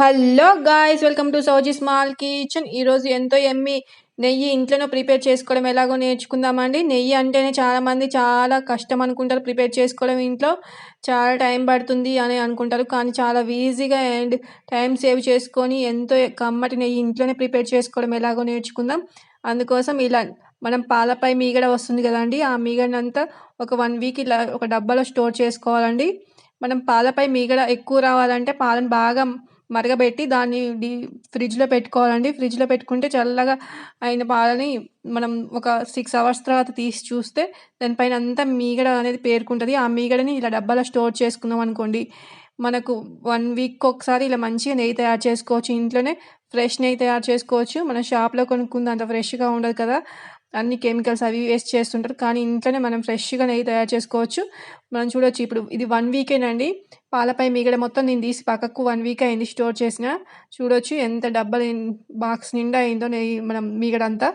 Hello guys welcome to Souji small kitchen. ఈరోజు ఎంతో ఎమ్మి నెయ్యి ఇంట్లోనే ప్రిపేర్ చేసుకోవడం ఎలాగో నేర్చుకుందామండి. నెయ్యి అంటేనే చాలామంది చాలా కష్టం అనుకుంటారు ప్రిపేర్ చేసుకోవడం ఇంట్లో. చాలా టైం పడుతుంది అని అనుకుంటారు కానీ చాలా ఈజీగా అండ్ టైం సేవ్ చేసుకొని ఎంతో కమ్మటి నెయ్యి ఇంట్లోనే ప్రిపేర్ చేసుకోవడం ఎలాగో నేర్చుకుందాం. అందుకోసం ఇలా మనం పాలపై మీగడ వస్తుంది కదండి ఆ మీగడంతా ఒక వన్ వీక్ ఇలా ఒక డబ్బాలో స్టోర్ చేసుకోవాలండి. మనం పాలపై మీగడ ఎక్కువ రావాలంటే పాలను బాగా మరగబెట్టి దాన్ని డీ ఫ్రిడ్జ్లో పెట్టుకోవాలండి. ఫ్రిడ్జ్లో పెట్టుకుంటే చల్లగా అయిన పాలని మనం ఒక సిక్స్ అవర్స్ తర్వాత తీసి చూస్తే దానిపైన అంతా మీగడ అనేది పేరుకుంటుంది. ఆ మీగడని ఇలా డబ్బాలో స్టోర్ చేసుకున్నాం అనుకోండి మనకు వన్ వీక్ ఒకసారి ఇలా మంచిగా నెయ్యి తయారు చేసుకోవచ్చు. ఇంట్లోనే ఫ్రెష్ నెయ్యి తయారు చేసుకోవచ్చు. మన షాప్లో కొనుక్కుంది అంత ఫ్రెష్గా ఉండదు కదా. అన్ని కెమికల్స్ అవి వేస్ట్ చేస్తుంటారు. కానీ ఇంట్లోనే మనం ఫ్రెష్గా నెయ్యి తయారు చేసుకోవచ్చు. మనం చూడొచ్చు. ఇప్పుడు ఇది వన్ వీకేనండి. పాలపై మీగడ మొత్తం నేను తీసి పక్కకు వన్ వీక్ అయింది స్టోర్ చేసిన. చూడొచ్చు ఎంత డబ్బలు బాక్స్ నిండా అయిందో నెయ్యి మనం మీగడంతా.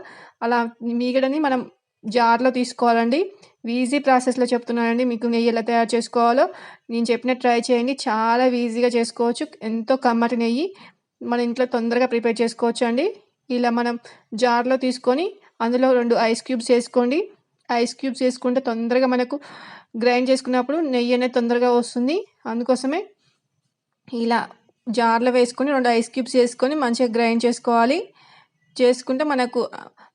అలా మీగడని మనం జార్లో తీసుకోవాలండి. ఈజీ ప్రాసెస్లో చెప్తున్నానండి. మీకు నెయ్యి ఎలా తయారు చేసుకోవాలో నేను చెప్పినట్టు ట్రై చేయండి. చాలా ఈజీగా చేసుకోవచ్చు. ఎంతో కమ్మటి నెయ్యి. మన ఇంట్లో తొందరగా ప్రిపేర్ చేసుకోవచ్చు అండి ఇలా మనం జార్లో తీసుకొని అందులో రెండు ఐస్ క్యూబ్స్ వేసుకోండి. ఐస్ క్యూబ్స్ వేసుకుంటే తొందరగా మనకు గ్రైండ్ చేసుకున్నప్పుడు నెయ్యి అనేది తొందరగా వస్తుంది. అందుకోసమే ఇలా జార్లో వేసుకొని రెండు ఐస్ క్యూబ్స్ వేసుకొని మంచిగా గ్రైండ్ చేసుకోవాలి. చేసుకుంటే మనకు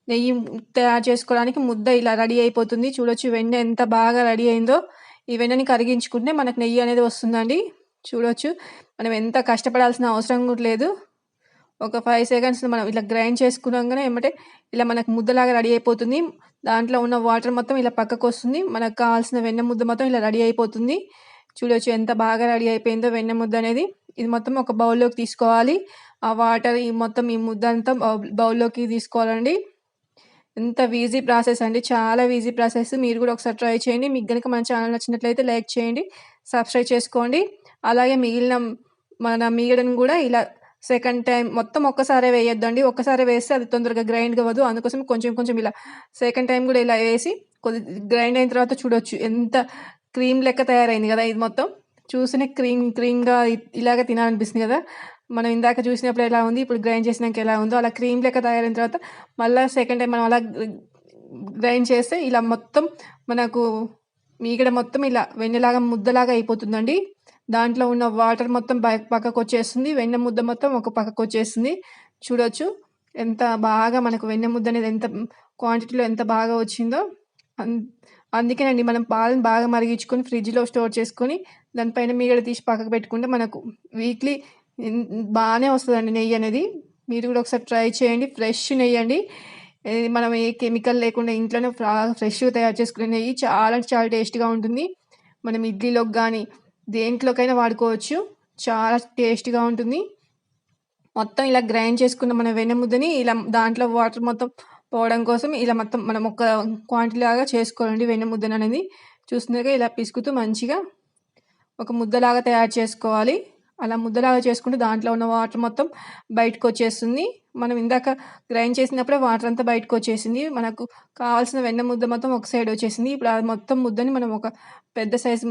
నెయ్యి తయారు చేసుకోవడానికి ముద్ద ఇలా రెడీ అయిపోతుంది. చూడొచ్చు వెన్న ఎంత బాగా రెడీ అయిందో. ఈ వెన్నని కరిగించుకుంటే మనకు నెయ్యి అనేది వస్తుందండి. చూడొచ్చు. మనం ఎంత కష్టపడాల్సిన అవసరం కూడా లేదు. ఒక ఫైవ్ సెకండ్స్ మనం ఇట్లా గ్రైండ్ చేసుకున్నాగానే ఏమంటే ఇలా మనకు ముద్దలాగా రెడీ అయిపోతుంది. దాంట్లో ఉన్న వాటర్ మొత్తం ఇలా పక్కకు వస్తుంది. మనకు కావాల్సిన వెన్న ముద్ద మొత్తం ఇలా రెడీ అయిపోతుంది. చూడొచ్చు ఎంత బాగా రెడీ అయిపోయిందో వెన్న ముద్ద అనేది. ఇది మొత్తం ఒక బౌల్లోకి తీసుకోవాలి. ఆ వాటర్ ఈ మొత్తం ఈ ముద్ద అంతా బౌల్లోకి తీసుకోవాలండి. ఎంత ఈజీ ప్రాసెస్ అండి. చాలా ఈజీ ప్రాసెస్ మీరు కూడా ఒకసారి ట్రై చేయండి. మీకు కనుక మన ఛానల్ నచ్చినట్లయితే లైక్ చేయండి. సబ్స్క్రైబ్ చేసుకోండి. అలాగే మిగిలిన మన మీగడని కూడా ఇలా సెకండ్ టైం మొత్తం ఒక్కసారే వేయొద్దండి. ఒక్కసారి వేస్తే అది తొందరగా గ్రైండ్ అవ్వదు. అందుకోసం కొంచెం కొంచెం ఇలా సెకండ్ టైం కూడా ఇలా వేసి కొద్ది గ్రైండ్ అయిన తర్వాత చూడొచ్చు. ఎంత క్రీమ్ లెక్క తయారైంది కదా ఇది మొత్తం. చూసిన క్రీమ్ క్రీమ్గా ఇలాగ తినాలనిపిస్తుంది కదా. మనం ఇందాక చూసినప్పుడు ఎలా ఉంది ఇప్పుడు గ్రైండ్ చేసినాక ఎలా ఉందో అలా క్రీమ్ లెక్క తయారైన తర్వాత మళ్ళీ సెకండ్ టైం మనం అలా గ్రైండ్ చేస్తే ఇలా మొత్తం మనకు మీగడ మొత్తం ఇలా వెన్నెలాగా ముద్దలాగా అయిపోతుందండి. దాంట్లో ఉన్న వాటర్ మొత్తం పక్కకు వచ్చేస్తుంది వెన్న ముద్ద మొత్తం ఒక పక్కకు వచ్చేస్తుంది చూడొచ్చు ఎంత బాగా మనకు వెన్న ముద్ద అనేది ఎంత క్వాంటిటీలో ఎంత బాగా వచ్చిందో. అందుకేనండి మనం పాలను బాగా మరిగించుకొని ఫ్రిడ్జ్లో స్టోర్ చేసుకొని దానిపైన మీగడ తీసి పక్కకు పెట్టుకుంటే మనకు వీక్లీ బాగానే వస్తుందండి నెయ్యి అనేది. మీరు కూడా ఒకసారి ట్రై చేయండి. ఫ్రెష్ నెయ్యి అండి. మనం ఏ కెమికల్ లేకుండా ఇంట్లోనే ఫ్రెష్గా తయారు చేసుకునే నెయ్యి చాలా చాలా టేస్ట్గా ఉంటుంది. మనం ఇడ్లీలోకి కానీ దేంట్లోకైనా వాడుకోవచ్చు. చాలా టేస్టీగా ఉంటుంది. మొత్తం ఇలా గ్రైండ్ చేసుకున్న మన వెన్నముద్దని ఇలా దాంట్లో వాటర్ మొత్తం పోవడం కోసం ఇలా మొత్తం మనం ఒక క్వాంటిటీ లాగా చేసుకోవాలండి వెన్నముద్దని అనేది. చూస్తున్నారుగా ఇలా పిసుకుతూ మంచిగా ఒక ముద్దలాగా తయారు చేసుకోవాలి. అలా ముద్దలాగా చేసుకుంటే దాంట్లో ఉన్న వాటర్ మొత్తం బయటకు వచ్చేస్తుంది. మనం ఇందాక గ్రైండ్ చేసినప్పుడే వాటర్ అంతా బయటకు వచ్చేసింది. మనకు కావాల్సిన వెన్న ముద్ద మొత్తం ఒక సైడ్ వచ్చేసింది. ఇప్పుడు ఆ మొత్తం ముద్దని మనం ఒక పెద్ద సైజు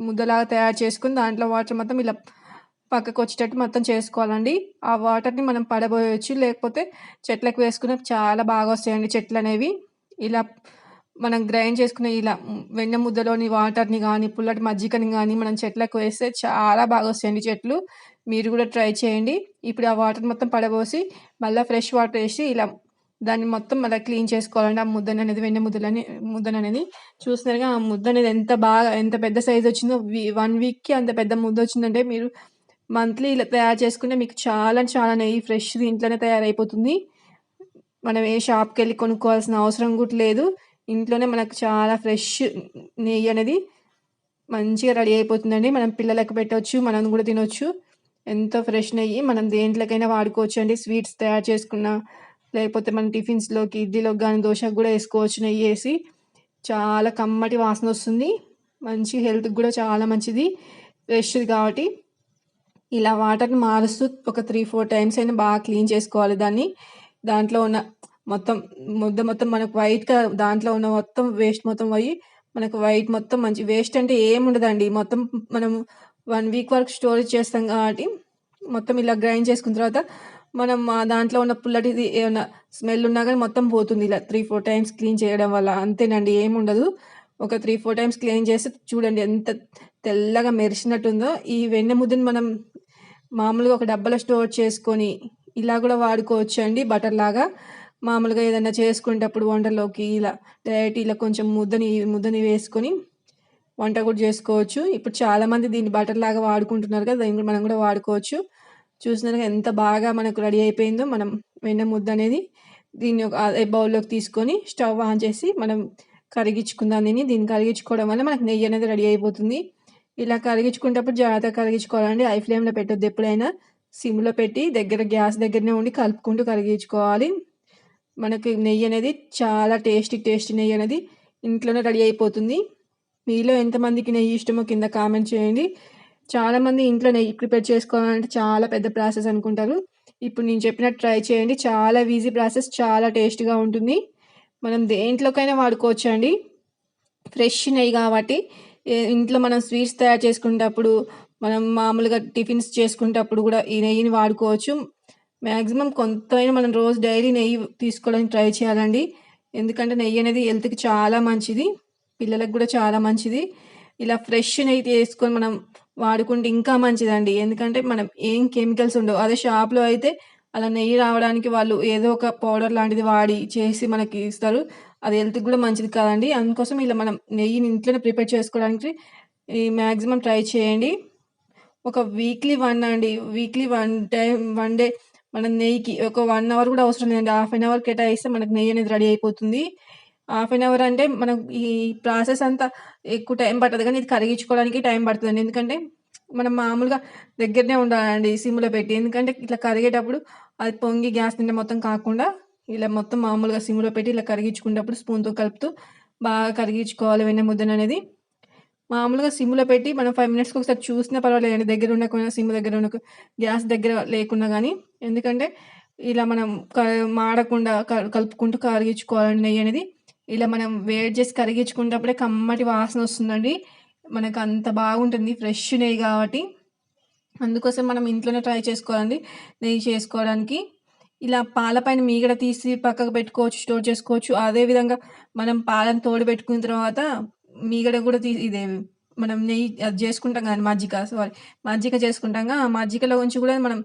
ముద్దలాగా తయారు చేసుకుని దాంట్లో వాటర్ మొత్తం ఇలా పక్కకు వచ్చేటట్టు మొత్తం చేసుకోవాలండి. ఆ వాటర్ని మనం పడబోయవచ్చు లేకపోతే చెట్లకు వేసుకున్న చాలా బాగా వస్తాయండి చెట్లు అనేవి ఇలా మనం గ్రైండ్ చేసుకునే ఇలా వెన్న ముద్దలోని వాటర్ని కానీ పుల్లటి మజ్జిగని కానీ మనం చెట్లకు వేస్తే చాలా బాగా వస్తాయండి చెట్లు. మీరు కూడా ట్రై చేయండి. ఇప్పుడు ఆ వాటర్ మొత్తం పడబోసి మళ్ళీ ఫ్రెష్ వాటర్ వేసి ఇలా దాన్ని మొత్తం అలా క్లీన్ చేసుకోవాలండి. ఆ ముద్దని అనేది వెన్న ముద్దలని ముద్దన అనేది చూస్తున్నారుగా ఆ ముద్ద అనేది ఎంత బాగా ఎంత పెద్ద సైజ్ వచ్చిందో వన్ వీక్కి అంత పెద్ద ముద్ద వచ్చిందంటే మీరు మంత్లీ ఇలా తయారు చేసుకుంటే మీకు చాలా చాలా నెయ్యి ఫ్రెష్ ఇంట్లోనే తయారైపోతుంది. మనం ఏ షాప్కి వెళ్ళి కొనుక్కోవాల్సిన అవసరం కూడా లేదు. ఇంట్లోనే మనకు చాలా ఫ్రెష్ నెయ్యి అనేది మంచిగా రెడీ అయిపోతుందండి. మనం పిల్లలకు పెట్టవచ్చు మనం కూడా తినవచ్చు ఎంతో ఫ్రెష్ నెయ్యి మనం దేంట్లోకైనా వాడుకోవచ్చు అండి స్వీట్స్ తయారు చేసుకున్న లేకపోతే మన టిఫిన్స్లోకి ఇడ్లీలోకి కానీ దోశకు కూడా వేసుకోవచ్చు నెయ్యి వేసి. చాలా కమ్మటి వాసన వస్తుంది. మంచి హెల్త్కి కూడా చాలా మంచిది. ఫ్రెష్ది కాబట్టి. ఇలా వాటర్ని మారుస్తూ ఒక త్రీ ఫోర్ టైమ్స్ అయినా బాగా క్లీన్ చేసుకోవాలి దాన్ని. దాంట్లో ఉన్న మొత్తం ముద్ద మొత్తం మనకు వైట్గా దాంట్లో ఉన్న మొత్తం వేస్ట్ మొత్తం పోయి మనకు వైట్ మొత్తం మంచి వేస్ట్ అంటే ఏముండదండి మొత్తం మనం వన్ వీక్ వరకు స్టోరేజ్ చేస్తాం కాబట్టి మొత్తం ఇలా గ్రైండ్ చేసుకున్న తర్వాత మనం దాంట్లో ఉన్న పుల్లటిది ఏమన్నా స్మెల్ ఉన్నా కానీ మొత్తం పోతుంది. ఇలా త్రీ ఫోర్ టైమ్స్ క్లీన్ చేయడం వల్ల అంతేనండి ఏముండదు ఒక త్రీ ఫోర్ టైమ్స్ క్లీన్ చేస్తే చూడండి ఎంత తెల్లగా మెరిసినట్టుందో. ఈ వెన్నె ముద్దని మనం మామూలుగా ఒక డబ్బాలో స్టోర్ చేసుకొని ఇలా కూడా వాడుకోవచ్చు అండి బటర్ లాగా. మామూలుగా ఏదైనా చేసుకునేటప్పుడు వంటలోకి ఇలా డైరెక్ట్ ఇలా కొంచెం ముద్దని ముద్దని వేసుకొని వంట కూడా చేసుకోవచ్చు. ఇప్పుడు చాలామంది దీన్ని బటర్ లాగా వాడుకుంటున్నారు కదా దీన్ని మనం కూడా వాడుకోవచ్చు. చూసినారు ఎంత బాగా మనకు రెడీ అయిపోయిందో మనం వెన్న ముద్ద అనేది దీన్ని ఒక అదే బౌల్లోకి తీసుకొని స్టవ్ ఆన్ చేసి మనం కరిగించుకుందాం దీన్ని. దీన్ని కరిగించుకోవడం వల్ల మనకు నెయ్యి అనేది రెడీ అయిపోతుంది. ఇలా కరిగించుకునేటప్పుడు జాగ్రత్తగా కరిగించుకోవాలండి. ఐ ఫ్లేమ్లో పెట్టొద్దు ఎప్పుడైనా. సిమ్లో పెట్టి దగ్గర గ్యాస్ దగ్గరనే ఉండి కలుపుకుంటూ కరిగించుకోవాలి. మనకి నెయ్యి అనేది చాలా టేస్టీ టేస్టీ నెయ్యి అనేది ఇంట్లోనే రెడీ అయిపోతుంది. మీలో ఎంతమందికి నెయ్యి ఇష్టమో కింద కామెంట్ చేయండి. చాలామంది ఇంట్లో నెయ్యి ప్రిపేర్ చేసుకోవాలంటే చాలా పెద్ద ప్రాసెస్ అనుకుంటారు. ఇప్పుడు నేను చెప్పినట్టు ట్రై చేయండి. చాలా ఈజీ ప్రాసెస్ చాలా టేస్ట్గా ఉంటుంది. మనం దేంట్లోకైనా వాడుకోవచ్చు అండి ఫ్రెష్ నెయ్యి కాబట్టి ఇంట్లో మనం స్వీట్స్ తయారు చేసుకునేటప్పుడు మనం మామూలుగా టిఫిన్స్ చేసుకునేటప్పుడు కూడా ఈ నెయ్యిని వాడుకోవచ్చు. మ్యాక్సిమం కొంతైనా మనం రోజు డైలీ నెయ్యి తీసుకోవడానికి ట్రై చేయాలండి. ఎందుకంటే నెయ్యి అనేది హెల్త్కి చాలా మంచిది. పిల్లలకు కూడా చాలా మంచిది. ఇలా ఫ్రెష్ నెయ్యి తీసుకొని మనం వాడుకుంటే ఇంకా మంచిదండి. ఎందుకంటే మనం ఏం కెమికల్స్ ఉండవు. అదే షాప్లో అయితే అలా నెయ్యి రావడానికి వాళ్ళు ఏదో ఒక పౌడర్ లాంటిది వాడి చేసి మనకి ఇస్తారు. అది హెల్త్కి కూడా మంచిది కాదండి. అందుకోసం ఇలా మనం నెయ్యిని ఇంట్లోనే ప్రిపేర్ చేసుకోవడానికి ఈ మ్యాక్సిమం ట్రై చేయండి. ఒక వీక్లీ వన్ అండి. Weekly one time one day మనం నెయ్యికి ఒక వన్ అవర్ కూడా అవసరం లేదండి. హాఫ్ అన్ అవర్ కేటాయిస్తే మనకు నెయ్యి అనేది రెడీ అయిపోతుంది. హాఫ్ అన్ అవర్ అంటే మనం ఈ ప్రాసెస్ అంతా ఎక్కువ టైం పట్టదు కానీ ఇది కరిగించుకోవడానికి టైం పడుతుందండి. ఎందుకంటే మనం మామూలుగా దగ్గరనే ఉండాలండి సిమ్లో పెట్టి. ఎందుకంటే ఇట్లా కరిగేటప్పుడు అది పొంగి గ్యాస్ నిండా మొత్తం కాకుండా ఇలా మొత్తం మామూలుగా సిమ్లో పెట్టి ఇలా కరిగించుకునేటప్పుడు స్పూన్తో కలుపుతూ బాగా కరిగించుకోవాలి వెన్న ముద్దను అనేది. మామూలుగా సిమ్లో పెట్టి మనం ఫైవ్ మినిట్స్కి ఒకసారి చూసినా పర్వాలేదండి. దగ్గర ఉండకుండా సిమ్ దగ్గర ఉండక గ్యాస్ దగ్గర లేకుండా కానీ ఎందుకంటే ఇలా మనం మాడకుండా కలుపుకుంటూ కరిగించుకోవాలండి నెయ్యి అనేది. ఇలా మనం వేడి చేసి కరిగించుకునేటప్పుడే కమ్మటి వాసన వస్తుందండి. మనకు అంత బాగుంటుంది ఫ్రెష్ నెయ్యి కాబట్టి. అందుకోసం మనం ఇంట్లోనే ట్రై చేసుకోవాలండి నెయ్యి చేసుకోవడానికి. ఇలా పాలపైన మీగడ తీసి పక్కకు పెట్టుకోవచ్చు స్టోర్ చేసుకోవచ్చు. అదేవిధంగా మనం పాలను తోడు పెట్టుకున్న తర్వాత మీగడ కూడా తీ ఇదే మనం నెయ్యి అది చేసుకుంటాం కానీ మజ్జిగ సారీ మజ్జిగ చేసుకుంటాం ఆ మజ్జిగలో ఉంచి కూడా మనం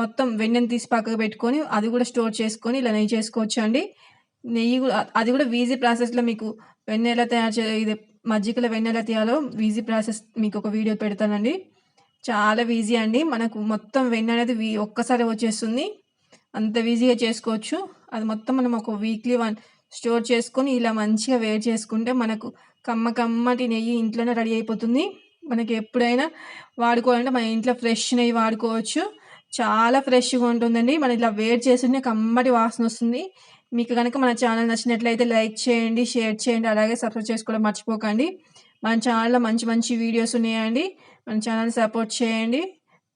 మొత్తం వెన్నెని తీసి పక్కకు పెట్టుకొని అది కూడా స్టోర్ చేసుకొని ఇలా నెయ్యి చేసుకోవచ్చు అండి నెయ్యి కూడా అది కూడా ఈజీ ప్రాసెస్లో మీకు వెన్న ఎలా తయారు చే ఇది మజ్జిగలో వెన్న ఎలా తీయాలో ఈజీ ప్రాసెస్ మీకు ఒక వీడియో పెడతానండి. చాలా ఈజీ అండి. మనకు మొత్తం వెన్న అనేది వీ ఒక్కసారి వచ్చేస్తుంది. అంత ఈజీగా చేసుకోవచ్చు. అది మొత్తం మనం ఒక వీక్లీ వన్ స్టోర్ చేసుకొని ఇలా మంచిగా వేడి చేసుకుంటే మనకు కమ్మ కమ్మటి నెయ్యి ఇంట్లోనే రెడీ అయిపోతుంది. మనకి ఎప్పుడైనా వాడుకోవాలంటే మన ఇంట్లో ఫ్రెష్ నెయ్యి వాడుకోవచ్చు. చాలా ఫ్రెష్గా ఉంటుందండి. మనం ఇలా వేడి చేస్తుంటే కమ్మటి వాసన వస్తుంది. మీకు కనుక మన ఛానల్ నచ్చినట్లయితే లైక్ చేయండి షేర్ చేయండి అలాగే సబ్స్క్రైబ్ చేసుకోవడం మర్చిపోకండి. మన ఛానల్లో మంచి మంచి వీడియోస్ ఉన్నాయండి. మన ఛానల్ సపోర్ట్ చేయండి.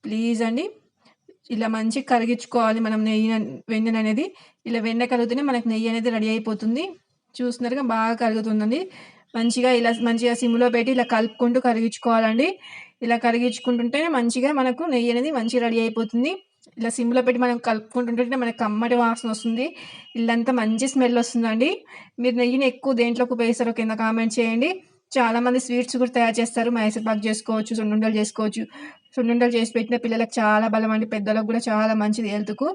ప్లీజ్ అండి. ఇలా మంచి కరిగించుకోవాలి మనం నెయ్యి వెన్నెన అనేది. ఇలా వెన్న కలుగుతూనే మనకు నెయ్యి అనేది రెడీ అయిపోతుంది. చూస్తున్నారుగా బాగా కరుగుతుందండి. మంచిగా ఇలా మంచిగా సిమ్లో పెట్టి ఇలా కలుపుకుంటూ కరిగించుకోవాలండి. ఇలా కరిగించుకుంటుంటే మంచిగా మనకు నెయ్యి అనేది మంచిగా రెడీ అయిపోతుంది. ఇలా సిమ్లో పెట్టి మనం కలుపుకుంటుంటే మనకు కమ్మటి వాసన వస్తుంది. ఇల్లంతా మంచి స్మెల్ వస్తుందండి. మీరు నెయ్యిని ఎక్కువ దేంట్లోకి వేస్తారో కింద కామెంట్ చేయండి. చాలామంది స్వీట్స్ కూడా తయారు చేస్తారు. మైసూర్పాక్ చేసుకోవచ్చు సున్నుండలు చేసుకోవచ్చు. సున్నుండలు చేసి పెట్టిన పిల్లలకు చాలా బలం అండి. పెద్దలకు కూడా చాలా మంచిది హెల్త్కు.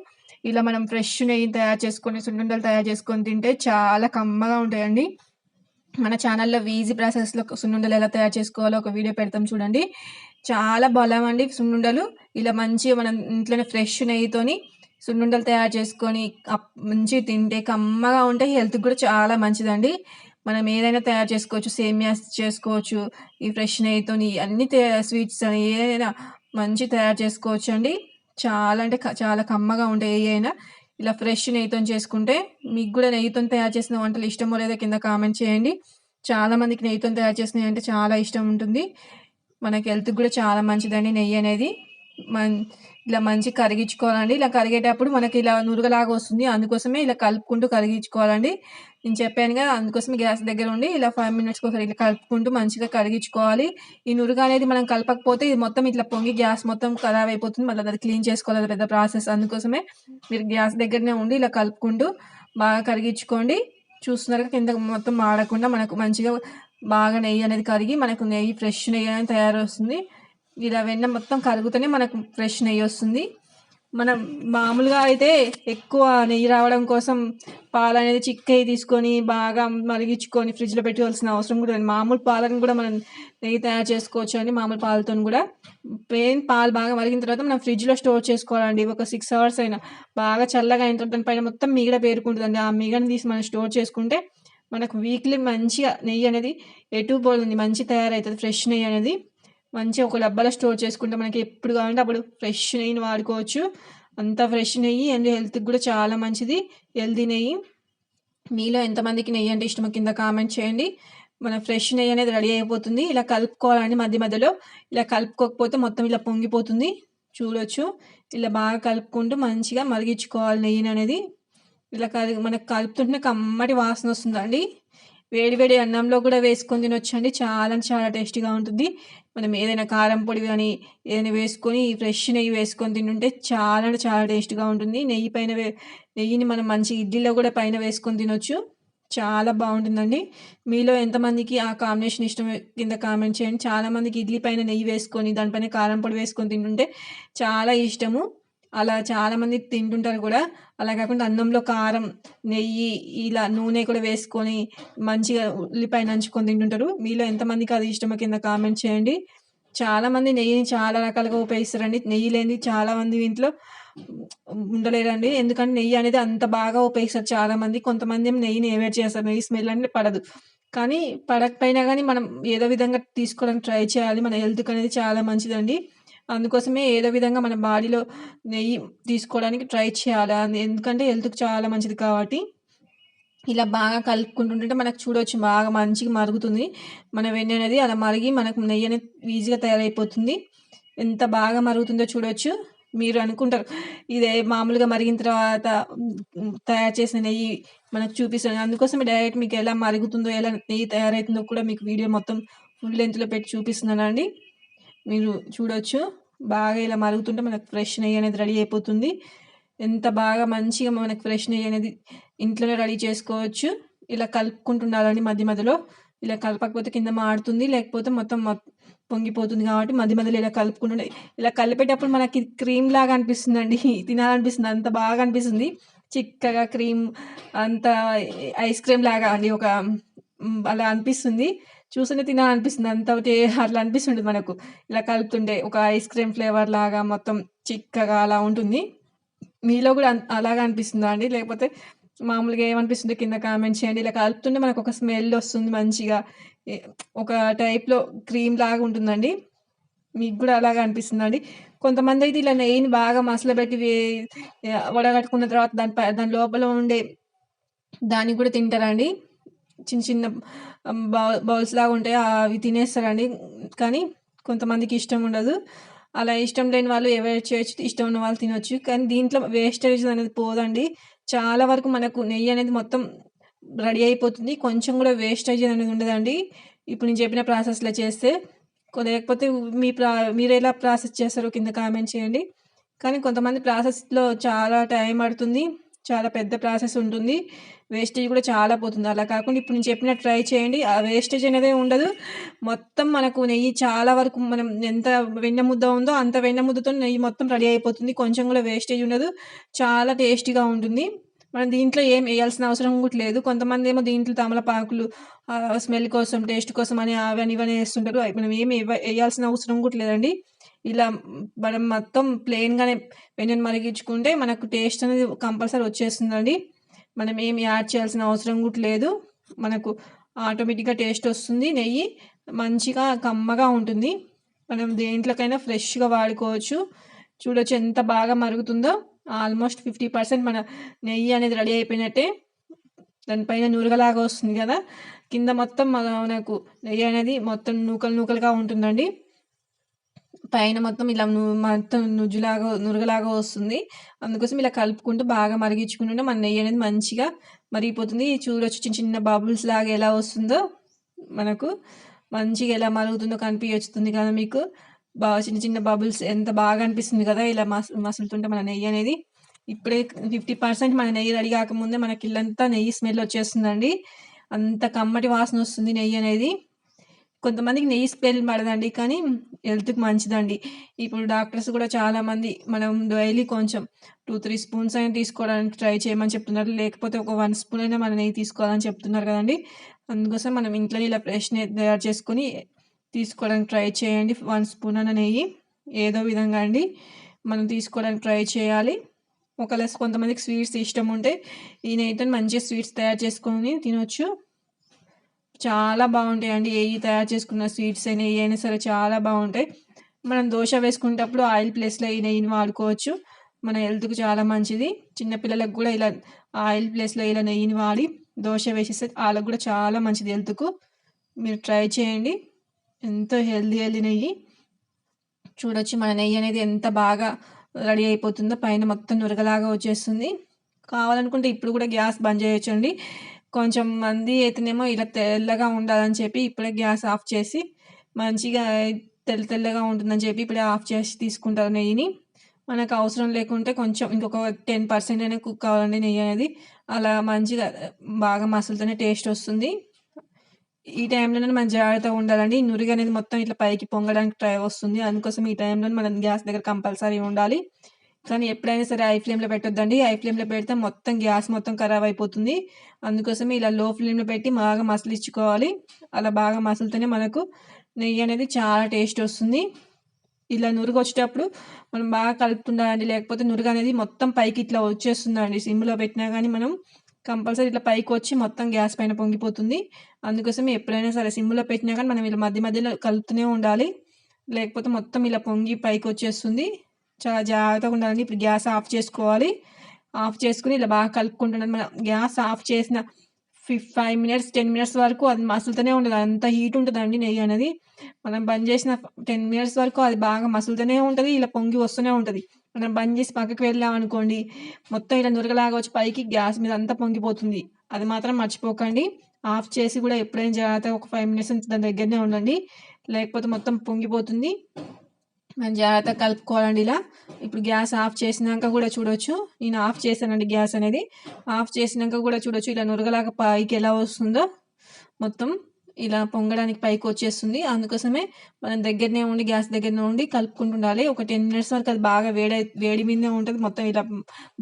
ఇలా మనం ఫ్రెష్ నెయ్యిని తయారు చేసుకొని సున్నుండలు తయారు చేసుకొని తింటే చాలా కమ్మగా ఉంటాయండి. మన ఛానల్లో ఈజీ ప్రాసెస్లో సున్నుండలు ఎలా తయారు చేసుకోవాలో ఒక వీడియో పెడతాం చూడండి. చాలా బలం అండి సున్నుండలు. ఇలా మంచిగా మనం ఇంట్లోనే ఫ్రెష్ నెయ్యితోని సున్నుండలు తయారు చేసుకొని మంచిగా తింటే కమ్మగా ఉంటే హెల్త్కి కూడా చాలా మంచిదండి. మనం ఏదైనా తయారు చేసుకోవచ్చు సేమియాస్ చేసుకోవచ్చు ఈ ఫ్రెష్ నెయ్యితోని అన్ని స్వీట్స్ ఏదైనా మంచి తయారు చేసుకోవచ్చు అండి చాలా అంటే చాలా కమ్మగా ఉంటాయి ఏ అయినా. ఇలా ఫ్రెష్ నెయ్యితో చేసుకుంటే మీకు కూడా నెయ్యితో తయారు చేసిన వంటలు ఇష్టమో లేదో కింద కామెంట్ చేయండి. చాలా మందికి నెయ్యితో తయారు చేసినవి అంటే చాలా ఇష్టం ఉంటుంది. మనకి హెల్త్కి కూడా చాలా మంచిదండి నెయ్యి అనేది. మన్ ఇలా మంచిగా కరిగించుకోవాలండి. ఇలా కరిగేటప్పుడు మనకి ఇలా నురగలాగా వస్తుంది. అందుకోసమే ఇలా కలుపుకుంటూ కరిగించుకోవాలండి. నేను చెప్పాను కదా అందుకోసమే గ్యాస్ దగ్గర ఉండి ఇలా ఫైవ్ మినిట్స్కి ఒకసారి ఇలా కలుపుకుంటూ మంచిగా కరిగించుకోవాలి. ఈ నురుగు అనేది మనం కలపకపోతే ఇది మొత్తం ఇట్లా పొంగి గ్యాస్ మొత్తం ఖరాబ్ అయిపోతుంది. మళ్ళీ అది క్లీన్ చేసుకోవాలి. అది పెద్ద ప్రాసెస్. అందుకోసమే మీరు గ్యాస్ దగ్గరనే ఉండి ఇలా కలుపుకుంటూ బాగా కరిగించుకోండి. చూస్తున్నారు కింద మొత్తం ఆడకుండా మనకు మంచిగా బాగా నెయ్యి అనేది కరిగి మనకు నెయ్యి ఫ్రెష్ నెయ్యి అనేది తయారు వస్తుంది ఇలా వెన్న మొత్తం కరుగుతూనే మనకు ఫ్రెష్ నెయ్యి వస్తుంది. మనం మామూలుగా అయితే ఎక్కువ నెయ్యి రావడం కోసం పాలు అనేది చిక్కయి తీసుకొని బాగా మరిగించుకొని ఫ్రిడ్జ్లో పెట్టుకోవాల్సిన అవసరం కూడా లేదు. మామూలు పాలను కూడా మనం నెయ్యి తయారు చేసుకోవచ్చు అని మామూలు పాలతో కూడా. పెయిన్ పాలు బాగా మరిగిన తర్వాత మనం ఫ్రిడ్జ్లో స్టోర్ చేసుకోవాలండి. ఒక సిక్స్ అవర్స్ అయినా బాగా చల్లగా అయిన తర్వాత పైన మొత్తం మీగడ పేరుకుంటుందండి. ఆ మిగడని తీసి మనం స్టోర్ చేసుకుంటే మనకు వీక్లీ మంచిగా నెయ్యి అనేది ఎటు పోతుంది మంచి తయారవుతుంది ఫ్రెష్ నెయ్యి అనేది. మంచిగా ఒక డబ్బాలో స్టోర్ చేసుకుంటే మనకి ఎప్పుడు కావాలంటే అప్పుడు ఫ్రెష్ నెయ్యిని వాడుకోవచ్చు. అంత ఫ్రెష్ నెయ్యి అండ్ హెల్త్కి కూడా చాలా మంచిది. హెల్తీ నెయ్యి. మీలో ఎంతమందికి నెయ్యి అంటే ఇష్టమో కింద కామెంట్ చేయండి. మన ఫ్రెష్ నెయ్యి అనేది రెడీ అయిపోతుంది. ఇలా కలుపుకోవాలండి మధ్య మధ్యలో. ఇలా కలుపుకోకపోతే మొత్తం ఇలా పొంగిపోతుంది. చూడొచ్చు. ఇలా బాగా కలుపుకుంటూ మంచిగా మరిగించుకోవాలి నెయ్యిని అనేది. ఇలా కలి మనకు కలుపుతుంటే కమ్మటి వాసన వస్తుందండి. వేడివేడి అన్నంలో కూడా వేసుకొని తినొచ్చండి. చాలా చాలా టేస్టీగా ఉంటుంది. మనం ఏదైనా కారం పొడి కానీ ఏదైనా వేసుకొని ఫ్రెష్ నెయ్యి వేసుకొని తింటుంటే చాలా చాలా టేస్ట్గా ఉంటుంది. నెయ్యి పైన నెయ్యిని మనం మంచి ఇడ్లీలో కూడా పైన వేసుకొని తినొచ్చు. చాలా బాగుంటుందండి. మీలో ఎంతమందికి ఆ కాంబినేషన్ ఇష్టం కింద కామెంట్ చేయండి. చాలామందికి ఇడ్లీ పైన నెయ్యి వేసుకొని దానిపైన కారం పొడి వేసుకొని తింటుంటే చాలా ఇష్టము. అలా చాలామంది తింటుంటారు కూడా. అలా కాకుండా అన్నంలో కారం నెయ్యి ఇలా నూనె కూడా వేసుకొని మంచిగా ఉల్లిపాయ నంచుకొని తింటుంటారు. మీలో ఎంతమందికి అది ఇష్టమో కింద కామెంట్ చేయండి. చాలామంది నెయ్యిని చాలా రకాలుగా ఉపయోగిస్తారండి. నెయ్యి లేని చాలామంది ఇంట్లో ఉండలేరండి. ఎందుకంటే నెయ్యి అనేది అంత బాగా ఉపయోగిస్తారు చాలామంది. కొంతమంది నెయ్యిని అవాయిడ్ చేస్తారు. నెయ్యి స్మెల్ అనేది పడదు. కానీ పడకపోయినా కానీ మనం ఏదో విధంగా తీసుకోవడానికి ట్రై చేయాలి. మన హెల్త్కి అనేది చాలా మంచిదండి. అందుకోసమే ఏదో విధంగా మన బాడీలో నెయ్యి తీసుకోవడానికి ట్రై చేయాలి. ఎందుకంటే హెల్త్కి చాలా మంచిది కాబట్టి ఇలా బాగా కలుపుకుంటుంటే మనకు చూడవచ్చు బాగా మంచిగా మరుగుతుంది. మన వెన్న అనేది అలా మరిగి మనకు నెయ్యి అనేది ఈజీగా తయారైపోతుంది. ఎంత బాగా మరుగుతుందో చూడవచ్చు మీరు అనుకుంటారు ఇదే మామూలుగా మరిగిన తర్వాత తయారు చేసిన నెయ్యి మనకు చూపిస్తుంది. అందుకోసం డైరెక్ట్ మీకు ఎలా మరుగుతుందో ఎలా నెయ్యి తయారవుతుందో కూడా మీకు వీడియో మొత్తం ఫుల్ లెంత్లో పెట్టి చూపిస్తున్నానండి. మీరు చూడొచ్చు. బాగా ఇలా మరుగుతుంటే మనకు ఫ్రెష్ నెయ్యి అనేది రెడీ అయిపోతుంది. ఎంత బాగా మంచిగా మనకు ఫ్రెష్ నెయ్యి అనేది ఇంట్లోనే రెడీ చేసుకోవచ్చు. ఇలా కలుపుకుంటుండాలని మధ్య మధ్యలో. ఇలా కలపకపోతే కింద మాడుతుంది లేకపోతే మొత్తం పొంగిపోతుంది కాబట్టి మధ్య మధ్యలో ఇలా కలుపుకుంటుండే ఇలా కలిపేటప్పుడు మనకి క్రీమ్ లాగా అనిపిస్తుంది అండి తినాలనిపిస్తుంది. అంత బాగా అనిపిస్తుంది. చిక్కగా క్రీమ్ అంత ఐస్ క్రీమ్ లాగా అండి. ఒక అలా అనిపిస్తుంది. చూస్తేనే తినాలనిపిస్తుంది. అంత అట్లా అనిపిస్తుంది మనకు. ఇలా కలుపుతుంటే ఒక ఐస్ క్రీమ్ ఫ్లేవర్ లాగా మొత్తం చిక్కగా అలా ఉంటుంది. మీలో కూడా అలాగా అనిపిస్తుందా అండి? లేకపోతే మామూలుగా ఏమనిపిస్తుంది కింద కామెంట్ చేయండి. ఇలా కలుపుతుంటే మనకు ఒక స్మెల్ వస్తుంది మంచిగా. ఒక టైప్లో క్రీమ్ లాగా ఉంటుందండి. మీకు కూడా అలాగా అనిపిస్తుందండి కొంతమంది అయితే ఇలా నెయ్యిని బాగా మసలబెట్టి వడగట్టుకున్న తర్వాత దాని దాని లోపల ఉండే దాన్ని కూడా తింటారండి చిన్న చిన్న బౌల్స్ లాగా ఉంటాయి అవి తినేస్తారండి. కానీ కొంతమందికి ఇష్టం ఉండదు. అలా ఇష్టం లేని వాళ్ళు అవాయిడ్ చేయొచ్చు ఇష్టం ఉన్న వాళ్ళు తినొచ్చు. కానీ దీంట్లో వేస్టేజ్ అనేది పోదండి. చాలా వరకు మనకు నెయ్యి అనేది మొత్తం రెడీ అయిపోతుంది. కొంచెం కూడా వేస్టేజ్ అనేది ఉండదండి. ఇప్పుడు నేను చెప్పిన ప్రాసెస్లో చేస్తే. లేకపోతే మీ ప్రా మీరు ఎలా ప్రాసెస్ చేస్తారో కింద కామెంట్ చేయండి. కానీ కొంతమంది ప్రాసెస్లో చాలా టైం పడుతుంది. చాలా పెద్ద ప్రాసెస్ ఉంటుంది. వేస్టేజ్ కూడా చాలా పోతుంది. అలా కాకుండా ఇప్పుడు నేను చెప్పిన ట్రై చేయండి. ఆ వేస్టేజ్ అనేది ఉండదు. మొత్తం మనకు నెయ్యి చాలా వరకు మనం ఎంత వెన్న ముద్ద ఉందో అంత వెన్న ముద్దతో నెయ్యి మొత్తం రెడీ అయిపోతుంది. కొంచెం కూడా వేస్టేజ్ ఉండదు. చాలా టేస్టీగా ఉంటుంది. మనం దీంట్లో ఏం వేయాల్సిన అవసరం కూడా లేదు. కొంతమంది ఏమో దీంట్లో తమలపాకులు స్మెల్ కోసం టేస్ట్ కోసం అని అవని ఇవన్నీ వేస్తుంటారు. మనం ఏమి వేయాల్సిన అవసరం కూడా లేదండి. ఇలా మనం మొత్తం ప్లెయిన్గానే వెన్నెను మరిగించుకుంటే మనకు టేస్ట్ అనేది కంపల్సరీ వచ్చేస్తుందండి. మనం ఏమి యాడ్ చేయాల్సిన అవసరం కూడా లేదు. మనకు ఆటోమేటిక్గా టేస్ట్ వస్తుంది. నెయ్యి మంచిగా కమ్మగా ఉంటుంది. మనం దేంట్లోకైనా ఫ్రెష్గా వాడుకోవచ్చు. చూడొచ్చు ఎంత బాగా మరుగుతుందో. ఆల్మోస్ట్ ఫిఫ్టీ పర్సెంట్ మన నెయ్యి అనేది రెడీ అయిపోయినట్టే. దానిపైన నూరగలాగా వస్తుంది కదా. కింద మొత్తం మనకు నెయ్యి అనేది మొత్తం నూకలు నూకలుగా ఉంటుందండి. పైన మొత్తం ఇలా మొత్తం నుజ్జులాగా నురగలాగా వస్తుంది. అందుకోసం ఇలా కలుపుకుంటూ బాగా మరిగించుకుంటుంటే మన నెయ్యి అనేది మంచిగా మరిగిపోతుంది. చూడొచ్చు చిన్న చిన్న బబుల్స్ లాగా ఎలా వస్తుందో మనకు మంచిగా ఎలా మరుగుతుందో కనిపించొస్తుంది కదా మీకు. బాగా చిన్న చిన్న బబుల్స్ ఎంత బాగా అనిపిస్తుంది కదా! ఇలా మస్ మసులుతుంటే మన నెయ్యి అనేది. ఇప్పుడే 50% మన నెయ్యి రెడీ కాకముందే మనకి ఇల్లంతా నెయ్యి స్మెల్ వచ్చేస్తుందండి. అంత కమ్మటి వాసన వస్తుంది నెయ్యి అనేది. కొంతమందికి నెయ్యి స్మెల్ పడదండి. కానీ హెల్త్‌కి మంచిదండి. ఇప్పుడు డాక్టర్స్ కూడా చాలామంది మనం డైలీ కొంచెం 2, 3 స్పూన్స్ అయినా తీసుకోవడానికి ట్రై చేయమని చెప్తున్నారు. లేకపోతే ఒక వన్ స్పూన్ అయినా మన నెయ్యి తీసుకోవాలని చెప్తున్నారు కదండి అందుకోసం మనం ఇంట్లో ఇలా ఫ్రెష్ నెయ్యి తయారు చేసుకొని తీసుకోవడానికి ట్రై చేయండి. వన్ స్పూన్ అన్న నెయ్యి ఏదో విధంగా అండి మనం తీసుకోవడానికి ట్రై చేయాలి. ఒకవేళ కొంతమందికి స్వీట్స్ ఇష్టం ఉంటే ఈ నెయ్యితో మంచిగా స్వీట్స్ తయారు చేసుకొని తినొచ్చు. చాలా బాగుంటాయండి ఏవి తయారు చేసుకున్న స్వీట్స్ అయినా ఏయైనా సరే చాలా బాగుంటాయి మనం దోశ వేసుకునేటప్పుడు ఆయిల్ ప్లేస్‌లో ఈ నెయ్యిని వాడుకోవచ్చు. మన హెల్త్కు చాలా మంచిది. చిన్నపిల్లలకు కూడా ఇలా ఆయిల్ ప్లేస్‌లో ఇలా నెయ్యిని వాడి దోశ వేసేస్తే వాళ్ళకు కూడా చాలా మంచిది హెల్త్‌కు. మీరు ట్రై చేయండి. ఎంతో హెల్తీ హెల్దీ నెయ్యి. చూడొచ్చు మన నెయ్యి అనేది ఎంత బాగా రెడీ అయిపోతుందో పైన మొత్తం నురగలాగా వచ్చేస్తుంది. కావాలనుకుంటే ఇప్పుడు కూడా గ్యాస్ బంద్ చేయొచ్చండి. కొంచెం మంది అయితేనేమో ఇలా తెల్లగా ఉండాలని చెప్పి ఇప్పుడే గ్యాస్ ఆఫ్ చేసి మంచిగా తెల్ల తెల్లగా ఉంటుందని చెప్పి ఇప్పుడే ఆఫ్ చేసి తీసుకుంటారు నెయ్యిని. మనకు అవసరం లేకుంటే కొంచెం ఇంకొక 10% అయినా కుక్ కావాలండి నెయ్యి అనేది. అలా మంచిగా బాగా మసలుతోనే టేస్ట్ వస్తుంది. ఈ టైంలోనే మనం జాగ్రత్తగా ఉండాలండి. నురుగు అనేది మొత్తం ఇట్లా పైకి పొంగడానికి ట్రై వస్తుంది. అందుకోసం ఈ టైంలోనే మనం గ్యాస్ దగ్గర కంపల్సరీ ఉండాలి. కానీ ఎప్పుడైనా సరే ఐ ఫ్లేమ్‌లో పెట్టొద్దండి. ఐ ఫ్లేమ్‌లో పెడితే మొత్తం గ్యాస్ మొత్తం ఖరాబ్ అయిపోతుంది. అందుకోసమే ఇలా లో ఫ్లేమ్‌లో పెట్టి బాగా మసలిచ్చుకోవాలి అలా బాగా మసలుతూనే మనకు నెయ్యి అనేది చాలా టేస్ట్ వస్తుంది. ఇలా నురుగు వచ్చేటప్పుడు మనం బాగా కలుపుతుండాలండి. లేకపోతే నురుగు అనేది మొత్తం పైకి ఇట్లా వచ్చేస్తుందండి. సిమ్‌లో పెట్టినా కానీ మనం కంపల్సరీ ఇట్లా పైకి వచ్చి మొత్తం గ్యాస్ పైన పొంగిపోతుంది. అందుకోసమే ఎప్పుడైనా సరే సిమ్‌లో పెట్టినా కానీ మనం ఇలా మధ్య మధ్యలో కలుపుతూనే ఉండాలి. లేకపోతే మొత్తం ఇలా పొంగి పైకి వచ్చేస్తుంది చాలా జాగ్రత్తగా ఉండాలండి. ఇప్పుడు గ్యాస్ ఆఫ్ చేసుకోవాలి. ఆఫ్ చేసుకుని ఇలా బాగా కలుపుకుంటున్నాం. మనం గ్యాస్ ఆఫ్ చేసిన ఫిఫ్ ఫైవ్ మినిట్స్, 10 మినిట్స్ వరకు అది మసులుతూనే ఉండదు అంత హీట్ ఉంటుందండి నెయ్యి అనేది. మనం బంద్ చేసిన 10 మినిట్స్ వరకు అది బాగా మసులుతూనే ఉంటుంది ఇలా పొంగి వస్తూనే ఉంటుంది మనం బంద్ చేసి పక్కకి వెళ్ళామనుకోండి మొత్తం ఇలా నురగలాగా వచ్చి పైకి గ్యాస్ మీద అంతా పొంగిపోతుంది. అది మాత్రం మర్చిపోకండి. ఆఫ్ చేసి కూడా ఎప్పుడైనా జాగ్రత్తగా ఒక ఫైవ్ మినిట్స్ దాని దగ్గరనే ఉండండి. లేకపోతే మొత్తం పొంగిపోతుంది. మనం జాగ్రత్తగా కలుపుకోవాలండి ఇలా. ఇప్పుడు గ్యాస్ ఆఫ్ చేసినాక కూడా చూడొచ్చు. నేను ఆఫ్ చేశానండి గ్యాస్ అనేది. ఆఫ్ చేసినాక కూడా చూడొచ్చు ఇలా నురగలాగా పైకి ఎలా వస్తుందో. మొత్తం ఇలా పొంగడానికి పైకి వచ్చేస్తుంది అందుకోసమే మనం దగ్గరనే ఉండి గ్యాస్ దగ్గరనే ఉండి కలుపుకుంటూ ఉండాలి. ఒక 10 మినిట్స్ వరకు అది బాగా వేడై వేడి మీదనే ఉంటుంది మొత్తం ఇలా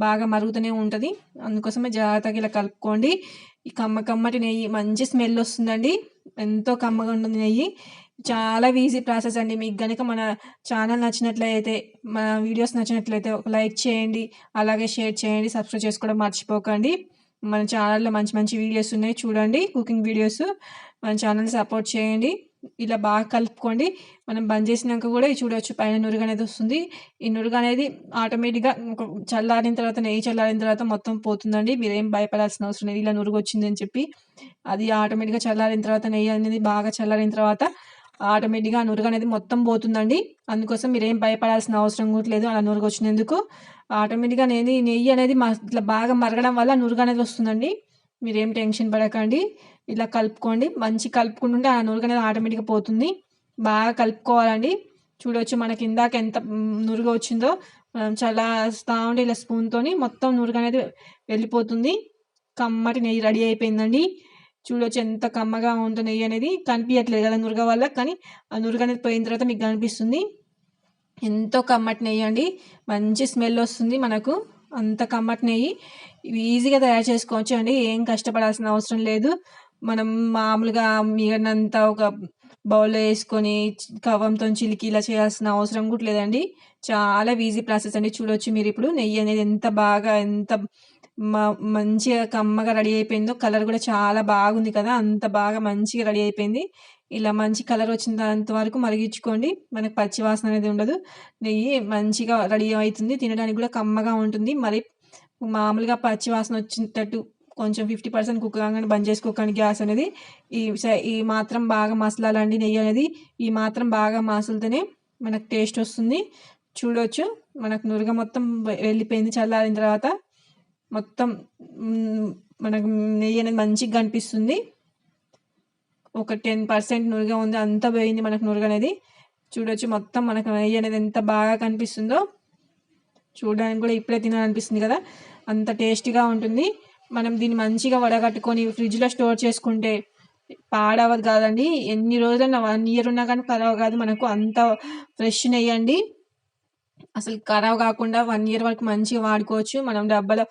బాగా మరుగుతూనే ఉంటుంది అందుకోసమే జాగ్రత్తగా ఇలా కలుపుకోండి. ఈ కమ్మ కమ్మటి నెయ్యి మంచి స్మెల్ వస్తుందండి. ఎంతో కమ్మగా ఉంటుంది నెయ్యి. చాలా ఈజీ ప్రాసెస్ అండి. మీకు కనుక మన ఛానల్ నచ్చినట్లయితే, మన వీడియోస్ నచ్చినట్లయితే ఒక లైక్ చేయండి. అలాగే షేర్ చేయండి. సబ్స్క్రైబ్ చేసుకోవడం మర్చిపోకండి. మన ఛానల్‌లో మంచి మంచి వీడియోస్ ఉన్నాయి చూడండి. Cooking videos. మన ఛానల్ సపోర్ట్ చేయండి. ఇలా బాగా కలుపుకోండి. మనం బంద్ చేసినాక కూడా ఇది చూడవచ్చు పైన నురుగు అనేది వస్తుంది. ఈ నురుగు అనేది ఆటోమేటిక్‌గా చల్లారిన తర్వాత నెయ్యి చల్లారిన తర్వాత మొత్తం పోతుందండి. మీరేం భయపడాల్సిన అవసరం లేదు. ఇలా నురుగు వచ్చిందని చెప్పి. అది ఆటోమేటిక్‌గా చల్లారిన తర్వాత నెయ్యి అనేది బాగా చల్లారిన తర్వాత ఆటోమేటిక్‌గా ఆ నురుగు అనేది మొత్తం పోతుందండి. అందుకోసం మీరేం భయపడాల్సిన అవసరం కూడా లేదు. అలా నురుగు వచ్చినందుకు. ఆటోమేటిక్‌గా అనేది నెయ్యి అనేది మ ఇట్లా బాగా మరగడం వల్ల నురుగు అనేది వస్తుందండి. మీరేం టెన్షన్ పడకండి. ఇలా కలుపుకోండి. మంచి కలుపుకుంటుంటే ఆ నురుగు అనేది ఆటోమేటిక్‌గా పోతుంది. బాగా కలుపుకోవాలండి. చూడవచ్చు మనకి ఇందాక ఎంత నురుగు వచ్చిందో మనం చల్లారుస్తా ఉంటే ఇలా స్పూన్‌తోని మొత్తం నురుగు అనేది వెళ్ళిపోతుంది. కమ్మటి నెయ్యి రెడీ అయిపోయిందండి. చూడొచ్చు ఎంత కమ్మగా ఉందో నెయ్యి అనేది. కనిపియట్లేదు కదా నురగ వల్ల. కానీ ఆ నురుగు అనేది పోయిన తర్వాత మీకు కనిపిస్తుంది. ఎంతో కమ్మటి నెయ్యి అండి. మంచి స్మెల్ వస్తుంది మనకు. అంత కమ్మటి నెయ్యి. ఇవి ఈజీగా తయారు చేసుకోవచ్చు అండి. ఏం కష్టపడాల్సిన అవసరం లేదు. మనం మామూలుగా మిగడనంతా ఒక బౌల్‌లో వేసుకొని కవంతో చిలికి ఇలా చేయాల్సిన అవసరం కూడా లేదండి. చాలా ఈజీ ప్రాసెస్ అండి. చూడొచ్చు మీరిప్పుడు నెయ్యి అనేది ఎంత బాగా ఎంత మ మంచిగా కమ్మగా రెడీ అయిపోయిందో. కలర్ కూడా చాలా బాగుంది కదా! అంత బాగా మంచిగా రెడీ అయిపోయింది. ఇలా మంచి కలర్ వచ్చినంత వరకు మరిగించుకోండి. మనకు పచ్చి వాసన అనేది ఉండదు. నెయ్యి మంచిగా రెడీ అవుతుంది తినడానికి కూడా కమ్మగా ఉంటుంది. మరి మామూలుగా పచ్చి వాసన వచ్చేటట్టు కొంచెం 50% కుక్ కాగానే బంద్ చేసుకోకండి గ్యాస్ అనేది. ఈ స ఈ మాత్రం బాగా మసలాలండి నెయ్యి అనేది. ఈ మాత్రం బాగా మసులుతేనే మనకు టేస్ట్ వస్తుంది. చూడవచ్చు మనకు నురగ మొత్తం వెళ్ళిపోయింది చల్లారిన తర్వాత మొత్తం మనకు నెయ్యి అనేది మంచిగా కనిపిస్తుంది. ఒక టెన్ పర్సెంట్ నురగ ఉంది. అంత పోయింది మనకు నురగ అనేది. చూడొచ్చు మొత్తం మనకు నెయ్యి అనేది ఎంత బాగా కనిపిస్తుందో. చూడడానికి కూడా ఇప్పుడే తినాలనిపిస్తుంది కదా. అంత టేస్టీగా ఉంటుంది. మనం దీన్ని మంచిగా వడగట్టుకొని ఫ్రిడ్జ్లో స్టోర్ చేసుకుంటే పాడవదు కాదండి. ఎన్ని రోజులైనా వన్ ఇయర్ ఉన్నా కానీ ఖరాబ్ కాదు. మనకు అంత ఫ్రెష్ నెయ్యండి అసలు ఖరాబ్ కాకుండా వన్ ఇయర్ వరకు మంచిగా వాడుకోవచ్చు. మనం డబ్బాలో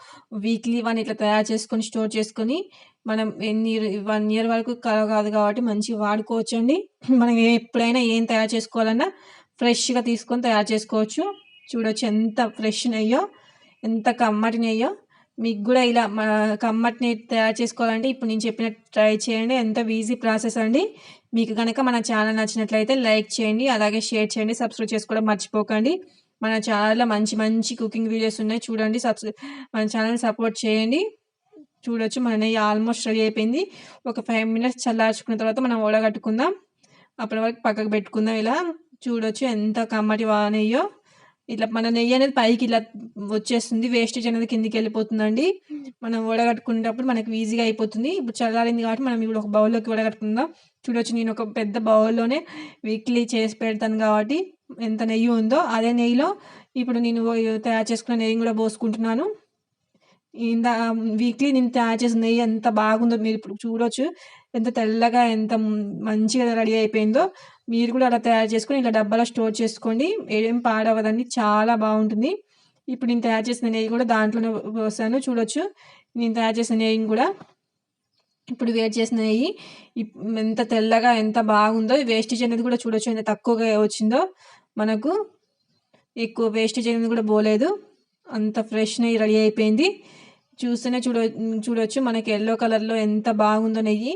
వీక్లీ వన్ ఇట్లా తయారు చేసుకొని స్టోర్ చేసుకొని మనం ఎన్ని వన్ ఇయర్ వరకు ఖరాబ్ కాదు కాబట్టి మంచిగా వాడుకోవచ్చు అండి. మనం ఎప్పుడైనా ఏం తయారు చేసుకోవాలన్నా ఫ్రెష్గా తీసుకొని తయారు చేసుకోవచ్చు. చూడొచ్చు ఎంత ఫ్రెష్ నెయ్యో ఎంత కమ్మటి నెయ్యో. మీకు కూడా ఇలా మన కమ్మట్ని తయారు చేసుకోవాలంటే ఇప్పుడు నేను చెప్పినట్టు ట్రై చేయండి. ఎంత ఈజీ ప్రాసెస్ అండి. మీకు కనుక మన ఛానల్ నచ్చినట్లయితే లైక్ చేయండి అలాగే షేర్ చేయండి సబ్స్క్రైబ్ చేసుకోవడం మర్చిపోకండి. మన ఛానల్లో మంచి మంచి కుకింగ్ వీడియోస్ ఉన్నాయి చూడండి సబ్స్క్రై మన ఛానల్ సపోర్ట్ చేయండి. చూడొచ్చు మన నెయ్యి ఆల్మోస్ట్ రెడీ అయిపోయింది. ఒక ఫైవ్ మినిట్స్ చల్లార్చుకున్న తర్వాత మనం ఓడగట్టుకుందాం. అప్పటి వరకు పక్కకు పెట్టుకుందాం ఇలా. చూడొచ్చు ఎంత కమ్మటి వానయ్యో ఇట్లా మన నెయ్యి అనేది పైకి ఇలా వచ్చేస్తుంది. వేస్టేజ్ అనేది కిందికి వెళ్ళిపోతుందండి. మనం వడగట్టుకునేటప్పుడు మనకి ఈజీగా అయిపోతుంది. ఇప్పుడు చల్లారింది కాబట్టి మనం ఇప్పుడు ఒక బౌల్లోకి వడగట్టుకుందాం. చూడొచ్చు నేను ఒక పెద్ద బౌల్లోనే వీక్లీ చేసి పెడతాను కాబట్టి ఎంత నెయ్యి ఉందో అదే నెయ్యిలో ఇప్పుడు నేను తయారు చేసుకున్న నెయ్యి కూడా పోసుకుంటున్నాను. ఇంత వీక్లీ నేను తయారు చేసిన నెయ్యి ఎంత బాగుందో మీరు ఇప్పుడు చూడొచ్చు. ఎంత తెల్లగా ఎంత మంచిగా రెడీ అయిపోయిందో. మీరు కూడా అలా తయారు చేసుకొని ఇలా డబ్బాలో స్టోర్ చేసుకోండి. ఏం పాడవదండి చాలా బాగుంటుంది. ఇప్పుడు నేను తయారు చేసిన నెయ్యి కూడా దాంట్లోనే పోసాను. చూడొచ్చు. నేను తయారు చేసిన నెయ్యిని కూడా ఇప్పుడు వేడి చేసిన నెయ్యి. ఎంత తెల్లగా ఎంత బాగుందో. వేస్టేజ్ అనేది కూడా చూడొచ్చు. ఎంత తక్కువగా వచ్చిందో మనకు. ఎక్కువ వేస్టేజ్ అనేది కూడా పోలేదు. అంత ఫ్రెష్ నెయ్యి రెడీ అయిపోయింది. చూస్తేనే చూడ చూడొచ్చు. మనకి ఎల్లో కలర్లో ఎంత బాగుందో నెయ్యి.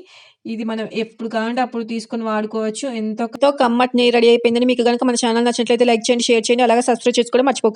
ఇది మనం ఎప్పుడు కావాలంటే అప్పుడు తీసుకొని వాడుకోవచ్చు. ఎంతో కమ్మట్ నెయ్యి రెడీ అయిపోయిందని మీకు కనుక మన ఛానల్ నచ్చినట్లయితే లైక్ చేయండి షేర్ చేయండి అలాగే సబ్స్క్రైబ్ చేసుకోవడం మర్చిపోకండి